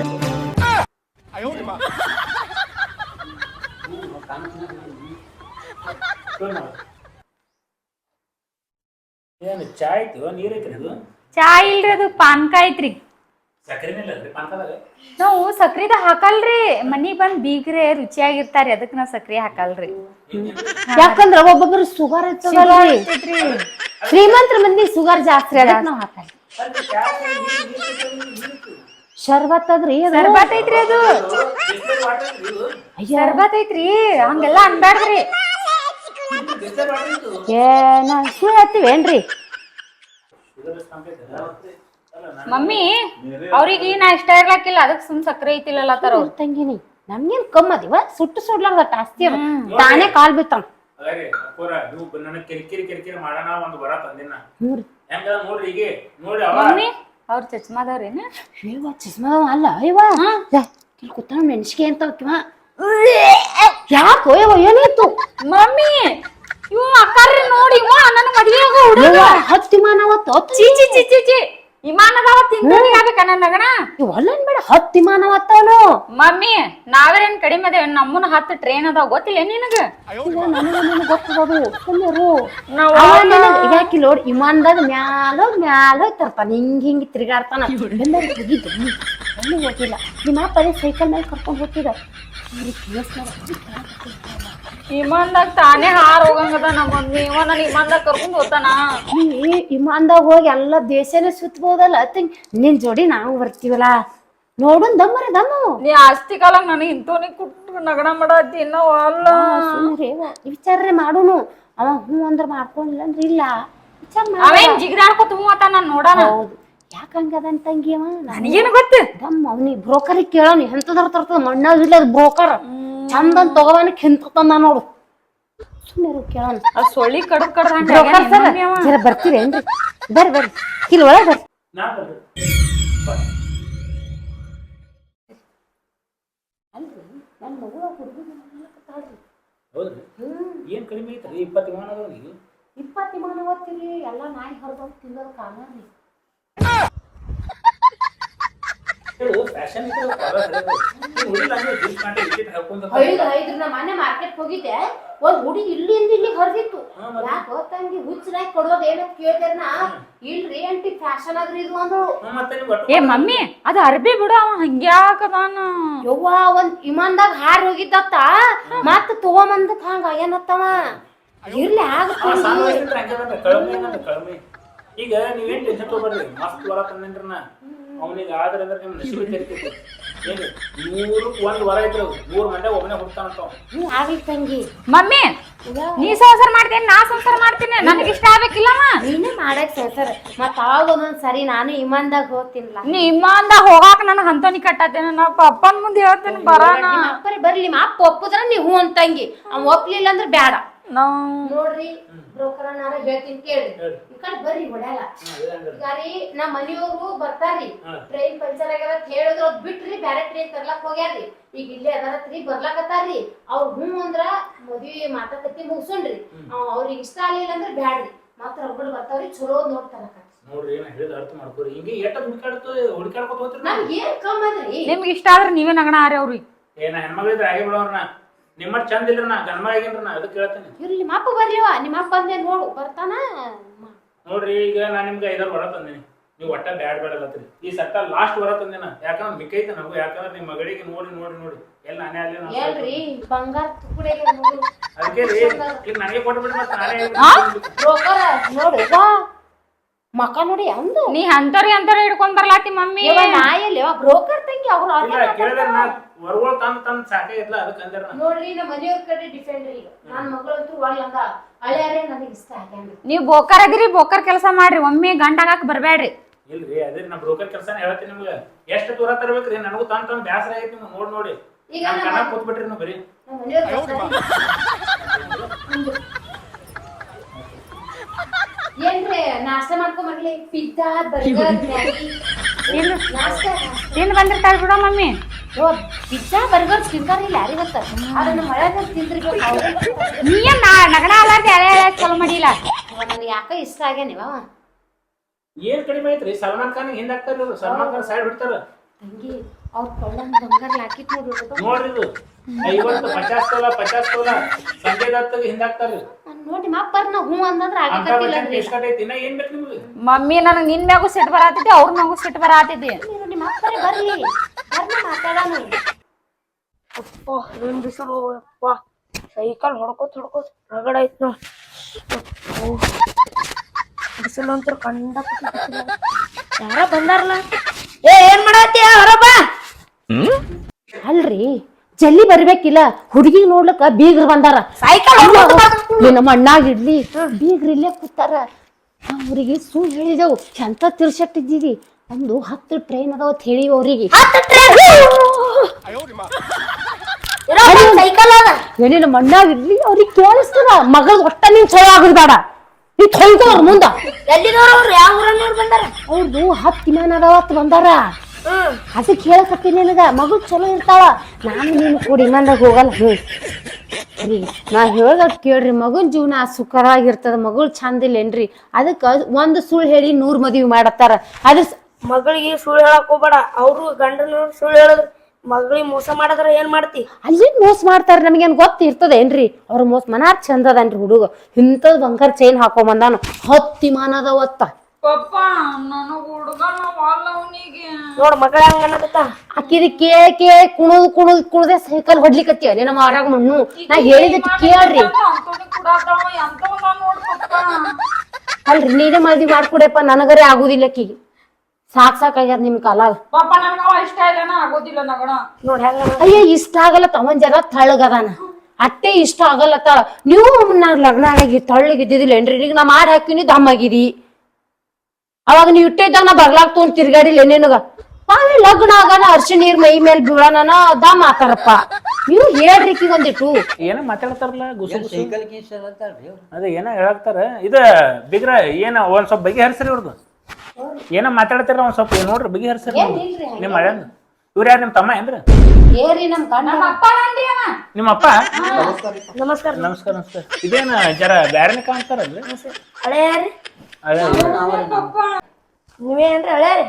ಏನ್ ಚಾ ಐತಿ ನೀರ್ ಚಾ ಇಲ್ರಿ ಅದು ಪಾನ್ಕ ಐತ್ರಿ ಸಕ್ಕರೆನೇ ಇಲ್ಲ ಪಾನಕದಾಗ ನಾವು ಸಕ್ರಿದ ಹಾಕಲ್ರಿ. ಮನಿಗ್ ಬಂದ್ ಬೀಗ್ರೆ ರುಚಿಯಾಗಿರ್ತಾರಿ ಅದಕ್ಕೆ ನಾವ್ ಸಕ್ರಿ ಹಾಕಲ್ರಿ. ಯಾಕಂದ್ರ ಒಬ್ಬೊಬ್ರು ಸುಗರ್ ಇರ್ತದಲ್ರಿ ಶ್ರೀಮಂತರ ಮಂದಿ ಸುಗರ್ ಜಾಸ್ತಿ ಅದಕ್ಕೆ ನಾವ್ ಹಾಕಲ್ಲ ಶರ್ಬತ್ ಅದ್ರಿ ಅದು? ಸರ್ಬತ್ ಐತ್ರಿ ಅದು. ಶರ್ಬತ್ ಐತ್ರಿ ಹಂಗೆಲ್ಲ ಅನ್ಬ್ಯಾಡ್ರಿ. ಏನ ಹತ್ತಿವೇನ್ರಿ ಮಮ್ಮಿ ಅವ್ರಿಗೆ ನಾ ಇಷ್ಟ ಇರ್ಲಾಕಿಲ್ಲ ಅದಕ್ ಸುಮ್ ಸಕ್ಕರೆ ಐತಿಲ್ಲ ತರ ಅವ್ರ. ತಂಗಿನಿ ನಮ್ಗೇನ್ ಕಮ್ಮ ಅದಿವ ಸುಟ್ಟು ಸುಡ್ಲಾರ್ದ ಜಾಸ್ತಿ ಅದ. ತಾನೇ ಕಾಲ್ ಬಿತ್ತಾನ ಅದೇ ಅಕ್ಕೋರ ನೀವು ನನಗೆ ಕಿರಿಕಿರಿ ಕಿರಿಕಿರಿ ಮಾಡೋಣ ಒಂದು ಬರ ತಂದಿನ. ಹ್ಞೂ ಹೆಂಗ ನೋಡ್ರಿ ಈಗ ನೋಡಿ ಅವ. ಮಮ್ಮಿ ಅವ್ರ ಚಚ್ಮಾದವ್ರೇನ ಅಯ್ಯವ್ವ ಚಸ್ಮಾ ಅಲ್ಲ ಅಯ್ಯವ ಇಲ್ಲಿ ಮೆಣಸಿಗೆ ಅಂತ ಯಾಕೋ ಏನಿತ್ತು ಮಮ್ಮಿ ಇವ್ ಅಕ್ಕಾರ್ರಿ ನೋಡಿ ಇವ ನನ್ನ ಮದ್ವೆ ಆಗೋ ಹುಡುಗ. ವಿಮಾನ ಅವತ್ತು ಮಾನವ ಚಿ ಚಿ ಚಿ ಚಿ ಚಿ ವಿಮಾನ ಅದಾವ ತಿಂಗಳಿಗೆ ಆಗ್ಬೇಕ ನನ್ನ ನಗಣ ಒಲ್ಲನ್ ಬೇಡ ಹತ್ತು ವಿಮಾನ ಅವತ್ತವನು ಮಮ್ಮಿ ನಾವೇನ್ ಕಡಿಮೆ ಅದೇವ್ ನಮ್ಮನ್ನ ಹತ್ತು ಟ್ರೈನ್ ಅದಾವ ಗೊತ್ತಿಲ್ಲ ನಿನಗ? ಗೊತ್ತದು ಸುಮ್ಮರು ಯಾಕೆ ನೋಡಿ ವಿಮಾನದಾಗ ಮ್ಯಾಲ ಮ್ಯಾಲ ತರ್ತಾನ ಹಿಂಗ ಹಿಂಗ ತಿರ್ಗಾಡ್ತಾನ. ಹೋಗಿದ್ದು ಗೊತ್ತಿಲ್ಲ ಹೋಗಿಲ್ಲ. ನಿಮ್ಮ ಅಪ್ಪ ಸೈಕಲ್ ಮೇಲೆ ಕರ್ಕೊಂಡು ಹೋಗ್ತಿದ ವಿಮಾನದಾಗ ತಾನೇ ಹಾರ್ ಹೋಗಂಗದ ನಮ್ಮ ಮಮ್ಮಿ. ಇವ ನನ್ ಕರ್ಕೊಂಡು ಹೋಗ್ತಾನ. ನೀ ಹೋಗಿ ಎಲ್ಲ ದೇಶನೇ ಸುತ್ತಬಹುದಲ್ಲ ತಿಂಗ್ ನಿನ್ ಜೋಡಿ ನಾವು ಬರ್ತೀವಲ್ಲ. ನೋಡುನ್ ದಮ್ಮರೆ ದಮ್ಮು ನೀ ಆಸ್ತಿ ಕಾಲ ನನಗೆ ಇಂಥವ್ನಿ ಕುಟ್ಟು ನಗಣ ಮಾಡತ್ತಿ ಇನ್ನೂ ಅಲ್ಲ. ವಿಚಾರ ಮಾಡುನು. ಅವ ಹ್ಞೂ ಅಂದ್ರೆ ಮಾಡ್ಕೊಂಡಿಲ್ಲ ಅಂದ್ರೆ ಇಲ್ಲ. ವಿಚಾರ ಅವೇನ್ ಜಿಗ್ದಾಡ್ಕೊತ ಹೂ ಅತ್ತ ನಾನು ನೋಡೋಣ ಹೌದು. ಯಾಕಂಗದನ್ ತಂಗಿ ತಂಗಿಯವ ನನಗೇನು ಗೊತ್ತು? ನಮ್ಮ ಅವನಿ ಬ್ರೋಕರಿಗೆ ಕೇಳೋನಿ ಎಂತದ್ರ ತರ್ತದ ಮಣ್ಣಾಗ ಇಲ್ಲದ ಬ್ರೋಕರ್. ಚಂದನ್ ತಗೋವನ ಕಿಂತತಂದ ತಂದ ನೋಡು. ಸುಮ್ಮನೆ ಕೇಳೋಣ. ಆ ಸೊಳ್ಳಿ ಕಡಕ್ ಕಡ್ದ ಬ್ರೋಕರ್ ಸರ್ ಜರ ಬರ್ತೀರೇನ್ರಿ ಬರ್ರಿ ಬರ್ರಿ. ಇಲ್ಲಿ ಒಳಗೆ ಬರ್ರಿ. ಹೌದ್ರಿ? ಏನ್ ಕಡಿಮೆ ಐತ್ರಿ? ಇಪ್ಪತ್ತು ವಿಮಾನ ಅದಾವ್ರಿ. ಇಪ್ಪತ್ತು ವಿಮಾನ ಓದ್ತೀರಿ ಎಲ್ಲ ನಾಯಿ ಹೊರಗೆ ತಿನ್ನೋದು ರೀ ಹೇಳು ಫ್ಯಾಷನ್ ಇದ್ರೆ ಹುಡುಗಿ ಹಂಗೆ ಜೀನ್ಸ್ ಪ್ಯಾಂಟ್ ವಿಕೆಟ್ ಹಾಕೊಂಡ್ ಐದು ಐದು ನಾ ಮೊನ್ನೆ ಮಾರ್ಕೆಟ್ ಹೋಗಿದ್ದೆ. ಒಂದ್ ಹುಡುಗಿ ಇಲ್ಲಿಂದ ಇಲ್ಲಿ ಹೊರದಿತ್ತು. ಯಾಕೆ ತಂಗಿ ಹುಚ್ಚನಾಗಿ ಕೊಡುವಾಗ ಏನಂತ ಕೇಳ್ತಾರ ನಾ ಇಲ್ರಿ ಅಂಟಿ ಫ್ಯಾಷನ್ ಆದ್ರಿ ಇದು ಒಂದು ಏ ಮಮ್ಮಿ ಅದು ಅರ್ಬಿ ಬಿಡು ಅವ ಹಂಗ್ಯಾಕದಾನ ಯವ್ವ ಒಂದ್ ಇಮಾನ್ದಾಗ ಹಾರಿ ಹೋಗಿದ್ದತ್ತ. ಮತ್ತ ತಗೊಂಬಂದಕ್ ಹಂಗ ಏನತ್ತವ ಇರ್ಲಿ ಆ ಈಗ ನೀವೇನ್ ಟೆನ್ಷನ್ ತಗೋಬೇಡ್ರಿ ಮಸ್ತ್ ವರ ತಂದ್ರನ ನಾ ಅವನಿಗೆ ಆದ್ರೆ ಅಂದ್ರೆ ನಿಮ್ಮ ನಶೀಬ ತೆರಿತೈತಿ ಏನ್ರಿ? ಮೂರಕ್ಕೆ ಒಂದ್ ವರ ಐತ್ರಿ ಅವ್ರು. ಮೂರ್ ಮಂಡೆ ಒಬ್ಬನೇ ಹುಡ್ತಾನಂತ ಅವ. ನೀ ಆಗ್ಲಿ ತಂಗಿ. ಮಮ್ಮಿ ನೀ ಸಂಸಾರ ಮಾಡ್ತೀನಿ ನಾ ಸಂಸಾರ ಮಾಡ್ತೀನಿ. ನನಗೆ ಇಷ್ಟ ಆಗ್ಬೇಕಿಲ್ಲಮ್ಮ. ನೀನೇ ಮಾಡಕ್ ಸರ್ ಮತ್ತ ಅವಾಗ ಒಂದೊಂದ್ ಸರಿ ನಾನು ಇಮಾನ್ದಾಗ ಹೋಗ್ತೀನಿಲ್ಲ. ನೀ ಇಮ್ಮಂದ ಹೋಗಾಕ ನನಗೆ ಹಂತನಿ ಕಟ್ಟತ್ತೇನೆ. ನಾ ಅಪ್ಪನ ಮುಂದೆ ಹೇಳ್ತೇನೆ ಬರಾನ. ನಿಮ್ಮ ಅಪ್ಪರೇ ಬರ್ಲಿ. ನಿಮ್ಮ ಅಪ್ಪ ಒಪ್ಪುದ್ರ ನೀ ಹ್ಞೂ ಅಂತಂಗಿ ಅವ್ ಒಪ್ಲಿಲ್ಲ ಅಂದ್ರೆ ಬೇಡ ನಾವು ನೋಡ್ರಿ ಬ್ರೋಕರ್ ನಾರ ಹೇಳ್ತೀನಿ ಕೇಳಿ. ಈ ಕಡೆ ಬರ್ರಿ ಹೊಡ್ಯಾಲ ಗಾರಿ ರೀ ನಮ್ಮ ಮನಿಯವ್ರು ಬರ್ತಾರ್ರಿ. ಟ್ರೈನ್ ಪಂಚರ್ ಆಗ್ಯಾರ ಅಂತ ಹೇಳಿದ್ರು ಅದ್ ಬಿಟ್ರಿ ಬ್ಯಾರೆ ಟ್ರೈನ್ ತರ್ಲಕ್ ಹೋಗ್ಯಾರಿ ಈಗ ಇಲ್ಲೇ ಅದಾರತ್ರಿ ಬರ್ಲಾಕತ್ತಾರ್ರಿ. ಅವ್ರ ಹ್ಞೂ ಅಂದ್ರ ಮದ್ವಿ ಮಾತಾಡತಿ ಮುಗಿಸೋಣ್ರಿ. ಅವ್ ಅವ್ರಿಗೆ ಇಷ್ಟ ಆಗ್ಲಿಲ್ಲ ಅಂದ್ರೆ ಬ್ಯಾಡ್ರಿ. ಮಾತ್ರ ಒಬ್ಬಳು ಬರ್ತಾವ್ರಿ ಚಲೋ ನೋಡ್ತಾರ ನೋಡ್ರಿ ಏನ ಹೇಳಿದ ಅರ್ಥ ಮಾಡ್ಕೋರಿ. ಹಿಂಗೆ ಎಟ್ಟ ಹುಡುಕಾಡ್ತು ಹುಡುಕಾಡ್ಕೊತ ಹೋಗ್ತೀರಿ ನಮ್ಗೆ ಏನ್ ಕಮ್ಮಿ ಅದ್ರಿ? ನಿಮ್ಗೆ ಇಷ್ಟ ಆದ್ರೆ ನೀವೇ ನಗಣ ಆರಿ ಅವ್ರಿಗ. ಏನ ಹೆಣ್ಮಗಳಿದ್ರೆ ಆಗಿ ಬಿಡೋರ್ನ ನಿಮ್ಮ ಚಂದ ಇಲ್ರಿ ನಾ ಗನ್ಮ ಆಗಿನ್ರಿ ನಾ ಅದಕ್ಕೆ ಹೇಳ್ತೇನೆ ಇರ್ಲಿ ನಿಮ್ಮ ಅಪ್ಪ ಬರ್ಲಿವ ನಿಮ್ಮ ಅಪ್ಪ ಅಂದೆ ನೋಡು ಬರ್ತಾನ? ನೋಡ್ರಿ ಈಗ ನಾ ನಿಮ್ಗೆ ಐದಾರು ವರ ತಂದೇನಿ. ನೀವು ಒಟ್ಟ ಬ್ಯಾಡ್ ಬೇಡಲತ್ರಿ ಈ ಸಟ್ಟ ಲಾಸ್ಟ್ ವರ ತಂದೇನ. ಯಾಕಂದ್ರೆ ಮಿಕ್ಕೈತೆ ನಮಗೂ ಯಾಕಂದ್ರೆ ನಿಮ್ಮ ಮಗಳಿಗೆ ನೋಡಿ ನೋಡಿ ನೋಡಿ. ಎಲ್ಲ ನಾನೇ ಅಲ್ಲಿ ನಾನು ಬಂಗಾರ ತುಕುಡೆಗೆ ನೋಡು. ಅದಕ್ಕೆ ರೀ ಈಗ ನನಗೆ ಮತ್ತೆ ನಾನೇ. ಬ್ರೋಕರ್ ನೋಡು ಮಕ ನೋಡಿ ಅಂದು. ನೀ ಅಂತವ್ರಿ ಅಂತವ್ರಿ ಹಿಡ್ಕೊಂಡ್ ಬರ್ಲಾತಿ ಮಮ್ಮಿ. ಯವ್ವ, ನಾ ಎಲ್ಲಿ? ಬ್ರೋಕರ್ ತಂಗಿ ಅವ್ರು ಇಲ್ಲ ಕೇಳಿದ್ರೆ ನಾ ವರಗಳು ತಂದು ತಂದು ಸಾಕಾಗಿಲ್ಲ ಅದಕ್ಕೆ ಅಂದ್ರ ನಾ ನೋಡ್ರಿ ನಮ್ಮ ಮನೆಯವ್ರ ಕಡೆ ಡಿಫೆಂಡ್ ರೀ ನನ್ ಮಗಳಂತೂ ಒಳ್ಳೆ ಅಂದ ಹಳೆಯರೇ ನನಗೆ ಇಷ್ಟ ಆಗ್ಯಾನ್ರಿ ನೀವ್ ಬೋಕರ್ ಅದಿರಿ ಬೋಕರ್ ಕೆಲಸ ಮಾಡ್ರಿ. ಒಮ್ಮೆ ಗಂಟಾಗಾಕ್ ಬರ್ಬೇಡ್ರಿ ಇಲ್ರಿ ಅದೇ ನಾ ಬ್ರೋಕರ್ ಕೆಲಸನೇ ಹೇಳ್ತೀನಿ ನಿಮ್ಗೆ. ಎಷ್ಟು ದೂರ ತರ್ಬೇಕ್ರಿ? ನನಗೂ ತಂದು ತಂದ್ ಬ್ಯಾಸರ ಆಗೈತಿ ನಿಮ್ಗೆ ನೋಡಿ ನೋಡಿ. ಈಗ ನಾನು ಕಣ್ಣ ಕೂತ್ಬಿಟ್ರಿ ನೀವು ಬರೀ. ನಮ್ಮ ಮನೆಯವ್ರ ಏನ್ರಿ ನಾಷ್ಟ ಮಾಡ್ಕೊಂಡ್ ಬರ್ಲಿ. Pizza burger Maggi. ನಾಷ್ಟ. ತಿಂದ್ ಬಂದಿರ್ತಾಳ ಬಿಡೋ ಮಮ್ಮಿ. ಪಿಜ್ಜಾ ಬರ್ಗರ್ ತಿಂತಾರ ಇಲ್ಲ ಯಾರಿಗ ಗೊತ್ತ? ಅದನ್ನ ಮಳೆದಾಗ ತಿಂದ್ರಿಬೇಕು ನೀ ಏನ್ ನಾ- ನಗಣ ಅಲ್ಲಾರ್ದೆ ಎಳೆ ಚಲೋ ಮಾಡಿಲ್ಲ. ನನಗೆ ಯಾಕ ಇಷ್ಟ ಆಗ್ಯಾನಿವ ಏನ್ ಕಡಿಮೆ ಐತ್ರಿ ಸಲ್ಮಾನ್ ಖಾನ್ ಹಿಂದ್ ಹಾಕ್ತಾರ ಇವ್ರು. ಸಲ್ಮಾನ್ ಖಾನ್ ಸೈಡ್ ಬಿಡ್ತಾರ. ತಂಗಿ ಅವ್ರ ಕೊಳ್ಳಂಗ್ ಬಂಗಾರ ಲಾಕಿಟ್ ನೋಡ್ರಿ ನೋಡ್ರಿ ಇದು. ಐವತ್ತು ಪಚಾಸ್ ತೋಲ ಪಚಾಸ್ ತೋಲ. ಸಂಜಯ್ ದತ್ತಗ ಹಿಂದ್ ಹಾಕ್ತಾರ. ನೋಡಿ ಮಪ್ಪರ್ ನಾ ಹ್ಞೂ ಅಂತಂದ್ರ ಅಂತ ಆಗಕತ್ತಿಲ್ಲ ಇಸ್ಕಟ್ ಐತಿ ಇನ್ನ ಏನ್ ಬೇಕು ನಿಮ್ಗೆ? ಮಮ್ಮಿ ನನಗೆ ನಿನ್ ಮ್ಯಾಗೂ ಸಿಟ್ಟು ಬರಾತಿದ್ದೆ ಅವ್ರ ಮ್ಯಾಗೂ ಸಿಟ್ಟು ಬರಾತಿದ್ದೆ ನಿಮ್ಮ ಅಪ್ಪರೇ ಬರ್ಲಿ ಬರ್ನ ಮಾತಾಡೋಣ. ಅಪ್ಪ ಏನ್ ಬಿಸಿಲು? ಅಪ್ಪ ಸೈಕಲ್ ಹೊಡ್ಕೋತ ಹೊಡ್ಕೋತ ರಗಡ ಐತ್ ನೋಡ್. ಬಿಸಿಲು ಅಂತ ಕಂಡಾಪಟ್ಟಿ ಯಾರ ಬಂದಾರಲ್ಲ? ಏ ಏನ್ ಮಾಡತ್ತಿ ಹೊರಬ ಅಲ್ರಿ ಜಲ್ದಿ ಬರ್ಬೇಕಿಲ್ಲ ಹುಡುಗಿಗ್ ನೋಡ್ಲಕ್ಕ ಬೀಗ್ರು ಬಂದಾರ. ಸೈಕಲ್ ನಮ್ಮ ಅಣ್ಣಾಗ ಇಡ್ಲಿ ಬೀಗ್ರು ಇಲ್ಲೇ ಕೂತಾರ. ಅವ್ರಿಗೆ ಸೂ ಹೇಳಿದೆವು ಎಂತ ತಿರ್ಸಟ್ಟಿದ್ದೀವಿ ಒಂದು ಹತ್ತು ಟ್ರೈನ್ ಅದಾವ ಅಂತ ಹೇಳಿ ಅವ್ರಿಗೆ ಏನೇ ನಮ್ಮ ಅಣ್ಣಾಗ ಇಡ್ಲಿ ಅವ್ರಿಗೆ ಕೇಳಿಸ್ತದ ಮಗಳ ಒಟ್ಟ ನಿನ್ ಚಲೋ ಆಗಿರ್ಬೇಡ ಬೇಡ. ನೀ ತೊಯ್ಕೋ ಅವ್ರ ಮುಂದ. ಅವ್ರದ್ದು ಹತ್ತು ವಿಮಾನ ಅದಾವ ಅಂತ ಬಂದಾರ. ಅದಕ್ಕೆ ಹೇಳಕತ್ತೀನಿ ನಿನಗ ಮಗಳು ಚಲೋ ಇರ್ತಾಳ ನಾನು ನೀನು ಕೂಡಿ ವಿಮಾನದಾಗ ಹೋಗಲ್ಲ. ಹೇಳಿ ರೀ ನಾ ಹೇಳ್ದ ಕೇಳ್ರಿ ಮಗನ ಜೀವನ ಸುಖರಾಗಿರ್ತದ ಮಗಳು ಚಂದಿಲ್ಲೇನ್ರಿ ಅದಕ್ಕೆ ಒಂದು ಸುಳ್ಳು ಹೇಳಿ ನೂರ್ ಮದ್ವಿ ಮಾಡತ್ತಾರ. ಅದ್ರ ಮಗಳಿಗೆ ಸುಳ್ಳು ಹೇಳಕ್ ಹೋಗ್ಬೇಡ ಅವರು ಗಂಡನ ಸುಳ್ಳು ಹೇಳಿದ್ರು. ಮಗಳಿಗೆ ಮೋಸ ಮಾಡಿದ್ರೆ ಏನ್ ಮಾಡ್ತಿ? ಅಲ್ಲಿ ಮೋಸ ಮಾಡ್ತಾರ ನಮಗೇನ್ ಗೊತ್ತಿರ್ತದೇನ್ರಿ ಅವ್ರ ಮೋಸ ಮನಾರ್ ಚಂದದನ್ರಿ ಹುಡುಗ. ಇಂಥದ್ ಬಂಗಾರ ಚೈನ್ ಹಾಕೊಂಡ್ ಬಂದಾನು. ಹತ್ತಿ ಮಾನದ ಒತ್ತ ಪಪ್ಪ ನನಗ್ ಹುಡುಗನ ವಾಲ್ ಅವನಿಗೆ ನೋಡ್ ಮಗಳ ಹಂಗ ಅನ್ನಕತ್ತ ಆಕಿದ ಕೇಳ್ ಕೇಳಿ ಕುಣದ್ ಕುಣದ್ ಕುಣದೆ ಸೈಕಲ್ ಹೊಡ್ಲಿಕತ್ತಿ ಅಲ್ಲಿ ನಮ್ಮ ಆರಾಗ ಮಣ್ಣು ನಾ ಹೇಳಿದಕ್ಕೆ ಕೇಳ್ರಿ. ಅಲ್ರಿ ನೀನೇ ಮದ್ವಿ ಮಾಡ್ಕೊಡಪ್ಪ ನನಗರೆ ಆಗುದಿಲ್ಲ ಆಕಿಗೆ ಸಾಕ್ ಸಾಕಾಗ್ಯದ ನಿಮ್ ಕಾಲಾಗ ಪಾಪ ನನಗ ಅವ ಇಷ್ಟ ಇಲ್ಲನ? ಆಗೋದಿಲ್ಲ ನಗಣ. ನೋಡ್ ಹೆಂಗ ಅಯ್ಯ ಇಷ್ಟ ಆಗಲ್ಲ ತಮ್ಮನ್ ಜರ ತಳಗದಾನ ಅಟ್ಟೆ ಇಷ್ಟ ಆಗಲ್ಲ ತ ನೀವು ನಾ ಲಗ್ನ ಆಗಿ ತಳ್ಳಗಿದ್ದಿದ್ದಿಲ್ಲ ಏನ್ರಿ? ಈಗ ನಾ ಮಾಡಿ ಹಾಕಿನಿ ದಮ್ಮಾಗಿರಿ ಅವಾಗ ನೀವು ಇಟ್ಟಿದ್ದಾಗ ನಾ ಬಗ್ಲಾಗ್ ತೊಗೊಂಡ್ ತಿರ್ಗಾಡಿಲ್ಲ ನಿನಗ. ಆಮೇಲೆ ಲಗ್ನ ಆಗಾನ ಅರ್ಶಿ ನೀರ್ ಮೈ ಮೇಲೆ ಬೀಳೋಣ ಅದ ಮಾತಾಡಪ್ಪ. ನೀವು ಹೇಳ್ರಿ ಈಕಿಗ್ ಒಂದಿಟ್ಟು. ಏನ ಮಾತಾಡ್ತಾರಲ್ಲ ಗುಸು ಅದೇ ಏನೋ ಹೇಳಾಕ್ತಾರ? ಇದ ಬಿಗ್ರ ಏನ ಒಂದ್ ಸ್ವಲ್ಪ ಬಗೆ ಹರಿಸ್ರಿ ಇವ್ರದ್ದು ಏನ ಮಾತಾಡ್ತಾರ ಒಂದ್ ಸ್ವಲ್ಪ ನೋಡ್ರಿ ಬಗೆ ಹರಿಸ್ರಿ ನಿಮ್ಮ ಮಳೆ ಇವ್ರ ಯಾರು ನಿಮ್ ತಮ್ಮ ಏನ್ರಿ? ಏರಿ ನಮ್ ಗಂಡ. ನಿಮ್ಮ ಅಪ್ಪ ನಮಸ್ಕಾರ ನಮಸ್ಕಾರ ನಮಸ್ಕಾರ. ಇದೇನ ಜರ ಬ್ಯಾರನೆ ಕಾಣ್ತಾರಲ್ರಿ ನೀವೇನ್ರಿ ಹಳೇರಿ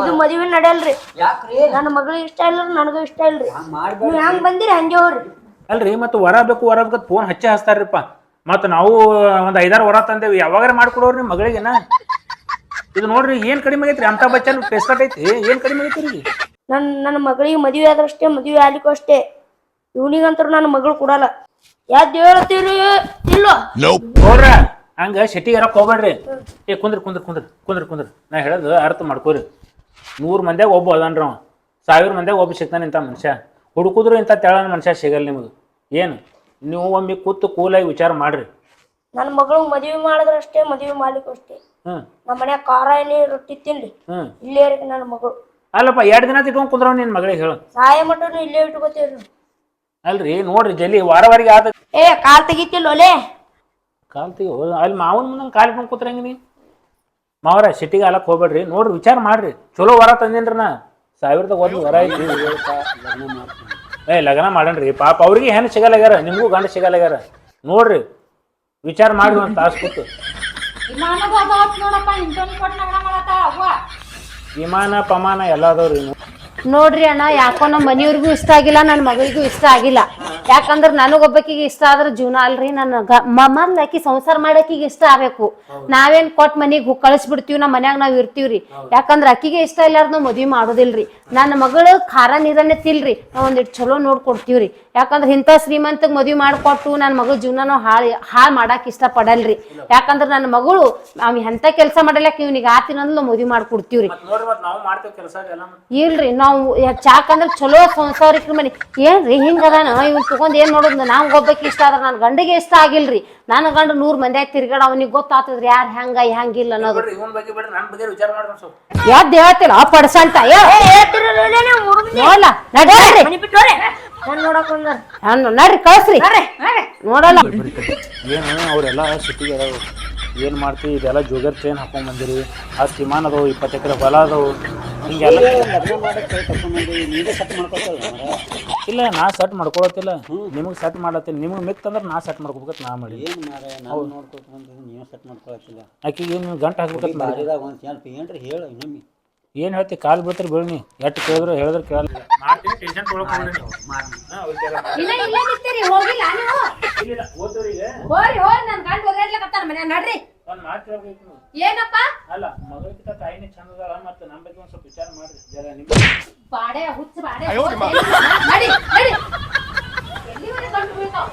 ಇದು ಮದುವೆ ನಡೆಯಲ್ರಿ. ಯಾಕ್ರಿ? ನನ್ನ ಮಗಳಿಗೆ ಇಷ್ಟ ಇಲ್ಲ ನನಗೂ ಇಷ್ಟ ಇಲ್ರಿ ನೀವು ಹೆಂಗ್ ಬಂದಿರಿ ಹಂಗೆ ಹೋಗ್ರಿ. ಅಲ್ರಿ ಮತ್ತೆ ವರ ಬೇಕು ವರ ಬೇಕು ಫೋನ್ ಹಚ್ಚಿ ಹಚ್ತಾರ್ರಿಪ್ಪ. ಮತ್ತ ನಾವು ಒಂದ್ ಐದಾರು ವರ ತಂದೇವಿ ಯಾವಾಗಾರ ಮಾಡ್ಕೊಡೋರಿ ನಿಮ್ ಮಗಳಿಗೆನ? ಇದು ನೋಡ್ರಿ ಏನ್ ಕಡಿಮೆ ಆಗೈತ್ರಿ? ಅಮಿತಾಬ್ ಬಚ್ಚನ್ ಪೇಸ್ಕಟ್ ಐತಿ? ಏನ್ ಕಡಿಮೆ ಆಗೈತ್ರಿ ಈಗ? ನನ್ ನನ್ನ ಮಗಳಿಗೆ ಮದುವೆ ಆದ್ರಷ್ಟೇ ಮದುವೆ ಆಗ್ಲಿಕ್ಕೂ ಅಷ್ಟೇ. ಇವನಿಗಂತೂ ನನ್ನ ಮಗಳು ಕೊಡಲ್ಲ. ಯಾವ್ದು ಹೇಳ್ತೀರಿ ಇಲ್ಲೋ? ನೋಡ್ರ. ಹಂಗ ಶೆಟ್ಟಿ ಇರಕ್ ಹೋಗ್ಬೇಡ್ರಿ ಏ ಕುಂದ್ರಿ ಕುಂದ್ರಿ ಕುಂದ್ರಿ ಕುಂದ್ರಿ ಕುಂದ್ರಿ. ನಾ ಹೇಳೋದು ಅರ್ಥ ಮಾಡ್ಕೋರಿ. ನೂರು ಮಂದ್ಯಾಗ ಒಬ್ಬ ಅದಾನ್ರಿ ಅವ. ಸಾವಿರ ಮಂದ್ಯಾಗ ಒಬ್ಬ ಸಿಗ್ತಾನೆ ಇಂಥ ಮನುಷ್ಯ. ಹುಡುಕುದ್ರು ಇಂಥ ತೆಳನ ಮನುಷ್ಯ ಸಿಗಲ್ಲ ನಿಮಗೆ. ಏನು? ನೀವು ಒಮ್ಮೆ ಕೂತು ಕೂಲಾಗಿ ವಿಚಾರ ಮಾಡ್ರಿ. ನನ್ನ ಮಗಳು ಮದುವೆ ಮಾಡಿದ್ರಷ್ಟೇ ಮದುವೆ ಮಾಡ್ಲಿಕ್ಕೆ ಅಷ್ಟೇ. ಹ್ಮ್. ನಮ್ಮ ಮನ್ಯಾಗ ಖಾರ ಎಣ್ಣೆ ರೊಟ್ಟಿ ತಿನ್ಲಿ. ಹ್ಮ್. ಇಲ್ಲೇ ಇರಕ್ಕೆ ನನ್ನ ಮಗಳು. ಅಲ್ಲಪ್ಪ ಎರಡು ದಿನ ತಿಟ್ಕೊಂಡ್ ಕುಂದ್ರವ್ ನಿನ್ ಮಗಳಿಗೆ ಹೇಳು. ಸಾಯ ಮಟ್ಟನು ಇಲ್ಲೇ ಇಟ್ಕೋತೀವ್ರಿ. ಅಲ್ರಿ ನೋಡ್ರಿ ಜಲ್ಲಿ ವಾರ ವಾರಿಗೆ ಆದ ಏ ಕಾಲ್ ತೆಗಿತಿಲ್ಲ ಒಲೆ. ಕಾಲ್ ತೆಗಿ ಅಲ್ಲಿ ಮಾವನ ಮುಂದೆ ಕಾಲು ಇಟ್ಕೊಂಡು ಕೂತ್ರ ಹೆಂಗ ನೀ? ಮಾವರ ಸಿಟಿಗೆ ಅಲ್ಲಕ್ಕೆ ಹೋಗ್ಬೇಡ್ರಿ. ನೋಡ್ರಿ ವಿಚಾರ ಮಾಡ್ರಿ. ಚಲೋ ವರ ತಂದೇನ್ರಿ ನಾ. ಸಾವಿರದಾಗ ಒಂದು ವರ ಐತಿ. ಏ ಲಗ್ನ ಮಾಡಣ್ರಿ ಪಾಪ ಅವ್ರಿಗೆ ಹೆಣ್ಣು ಸಿಗಲ್ಲಾಗ್ಯಾರ. ನಿಮಗೂ ಗಂಡ ಸಿಗಲ್ಲಾಗ್ಯಾರ. ನೋಡ್ರಿ ವಿಚಾರ ಮಾಡ್ರಿ ಒಂದು ತಾಸು ಕೂತು. ವಿಮಾನ ಪಮಾನ ಎಲ್ಲ ಅದಾವ್ರಿ ನೋಡ್ರಿ ಅಣ್ಣ ಯಾಕೋ ನಮ್ಮ ಮನೆಯವ್ರಿಗೂ ಇಷ್ಟ ಆಗಿಲ್ಲ ನನ್ನ ಮಗಳಿಗೂ ಇಷ್ಟ ಆಗಿಲ್ಲ. ಯಾಕಂದ್ರ ನನಗೊಬ್ಬಕಿಗೆ ಇಷ್ಟ ಆದ್ರೆ ಜೀವನ ಅಲ್ರಿ ನನ್ನ ಮೊದ್ಲು ಆಕಿ ಸಂಸಾರ ಮಾಡಕಿಗೆ ಇಷ್ಟ ಆಗ್ಬೇಕು. ನಾವೇನ್ ಕೊಟ್ ಮನಿಗ್ ಕಳಿಸ್ಬಿಡ್ತೀವಿ ನಮ್ಮ ಮನ್ಯಾಗ ನಾವ್ ಇರ್ತೀವ್ರಿ. ಯಾಕಂದ್ರ ಅಕ್ಕಿಗೆ ಇಷ್ಟ ಇಲ್ಲಾರ್ದ ನಾವ್ ಮದ್ವಿ ಮಾಡೋದಿಲ್ರಿ. ನನ್ನ ಮಗಳು ಖಾರ ನೀರನ್ನೇ ತಿಲ್ರಿ. ನಾವ್ ಒಂದಿಟ್ಟು ಚಲೋ ನೋಡ್ಕೊಡ್ತೀವ್ರಿ. ಯಾಕಂದ್ರ ಇಂಥ ಶ್ರೀಮಂತಗ್ ಮದ್ವಿ ಮಾಡ್ಕೊಟ್ಟು ನನ್ನ ಮಗಳ ಜೀವನ ಹಾಳು ಹಾಳು ಮಾಡಕ್ ಇಷ್ಟ ಪಡಲ್ರಿ ಯಾಕಂದ್ರ ನನ್ನ ಮಗಳು ನಾವ್ ಎಂತ ಕೆಲಸ ಮಾಡಲಕ್ಕ ಇವ್ನಿಗೆ ಆತಿನಂದ್ಲು ಮದ್ವಿ ಮಾಡ್ಕೊಡ್ತೀವ್ರಿ. ಇಲ್ರಿ ನಾವು ಯಾಕಂದ್ರೆ ಚಲೋ ಸಂಸಾರಿಕ್ರ ಮನಿ. ಏನ್ರಿ ಹಿಂಗ ಅದಾನ ಇವ್ನ ಏನು ಮಾಡೋದ್ ನಾವ್ ಒಬ್ಬಕ್ಕೆ ಇಷ್ಟ ಆದ್ರೆ ನನ್ನ ಗಂಡಿಗೆ ಇಷ್ಟ ಆಗಿಲ್ರಿ. ನನ್ನ ಗಂಡ ನೂರ್ ಮಂದಿ ತಿರ್ಗಾಡ ಅವನಿಗೆ ಗೊತ್ತಾತದ್ರಿ ಯಾರು ಹೆಂಗ ಹೆಂಗಿಲ್ಲ ಅನ್ನೋದು. ಇವನ್ ಬಗ್ಗೆ ಬಿಡ್ರಿ ಬಗ್ಗೆ ವಿಚಾರ ಮಾಡ್ರಿ ಒಂದ್ ಸ್ವಲ್ಪ. ಯಾವ್ದ್ ಹೇಳ್ತಿಲ್ಲ ಪಡ್ಸಂಟ ನೋಡ್ಲ ನಡ್ರಿ ಮನಿ ಬಿಟ್ಟೋರೆ ನಾನು ನೋಡಕ್ ಬಂದಾರ ನಾನು ನಡ್ರಿ ಕಳ್ಸ್ರಿ. ನೋಡಲ್ಲ. ಏನು ಅವರೆಲ್ಲ ಸಿಟಿಗೆ ಏನು ಮಾಡ್ತೀವಿ ಇದೆಲ್ಲ ಜೋಗರ್ ಚೈನ್ ಹಾಕೊಂಡು ಬಂದಿರಿ. ಆ ವಿಮಾನ ಅದಾವು ಇಪ್ಪತ್ತು ಎಕರೆ ಹೊಲ ಅದಾವು. ಹಿಂಗೆಲ್ಲ ಇಲ್ಲ ನಾ ಸೆಟ್ ಮಾಡ್ಕೊಳತ್ತಿಲ್ಲ. ನಿಮಗೆ ಸೆಟ್ ಮಾಡತ್ತೀನಿ ನಿಮಗೆ ಮಿತ್ ಅಂದ್ರೆ ನಾ ಸೆಟ್ ಮಾಡ್ಕೋಬೇಕಂತ ನಾ ಮಾಡಿ ಏನು ಮಾರ ನಾವು ನೋಡ್ಕೊತ ಬಂದಿದ್ದು ನೀವು ಸೆಟ್ ಮಾಡ್ಕೊಳತ್ತಿಲ್ಲ. ಆಕೆ ಏನು ಗಂಟು ಹಾಕ್ಬೇಕಂತ ಒಂದು ಸ್ವಲ್ಪ ಏನ್ರಿ ಹೇಳು ಇನ್ನೊಮ್ಮೆ. ಏನು ಹೇಳ್ತಿ? ಕಾಲು ಬೀಳ್ತಾರೆ ಬೀಳ್ನಿ ಎಷ್ಟು ಕೇಳಿದ್ರು ಹೇಳಿದ್ರು ಕೇಳಲ್ಲ. ಮಾಡ್ತೀನಿ ಟೆನ್ಷನ್ ತೊಗೊಳಕ್ಕೆ ಇನ್ನ ಇಲ್ಲೇ ನಿಂತೀರಿ ಹೋಗಿಲ್ಲ ನೀವು. ಹೋರಿ ಹೋರಿ ನನ್ ಗಂಡ ಹೋಗ್ಯಾಡ್ಲಕತ್ತಾನ ಮನ್ಯಾಗ? ನಡ್ರಿ. ಒಂದು ಮಾತ್ ನೀವು. ಏನಪ್ಪ? ಅಲ್ಲ ಮಗಳಿಗಿಂತ ತಾಯಿನೇ ಚಂದ ಅದಾಳ ಮತ್ತು ನಮ್ಮ ಬಗ್ಗೆ ಒಂದು ಸ್ವಲ್ಪ ವಿಚಾರ ಮಾಡ್ರಿ ಜರ ನಿಮ್ಮ ಬಾಡೆ ಹುಚ್ಚ ಬಾಡೆ. ನಡಿ ನಡಿ. ಎಲ್ಲಿವರೆಗೆ ಗಂಟು ಬೀಳ್ತಾವ್?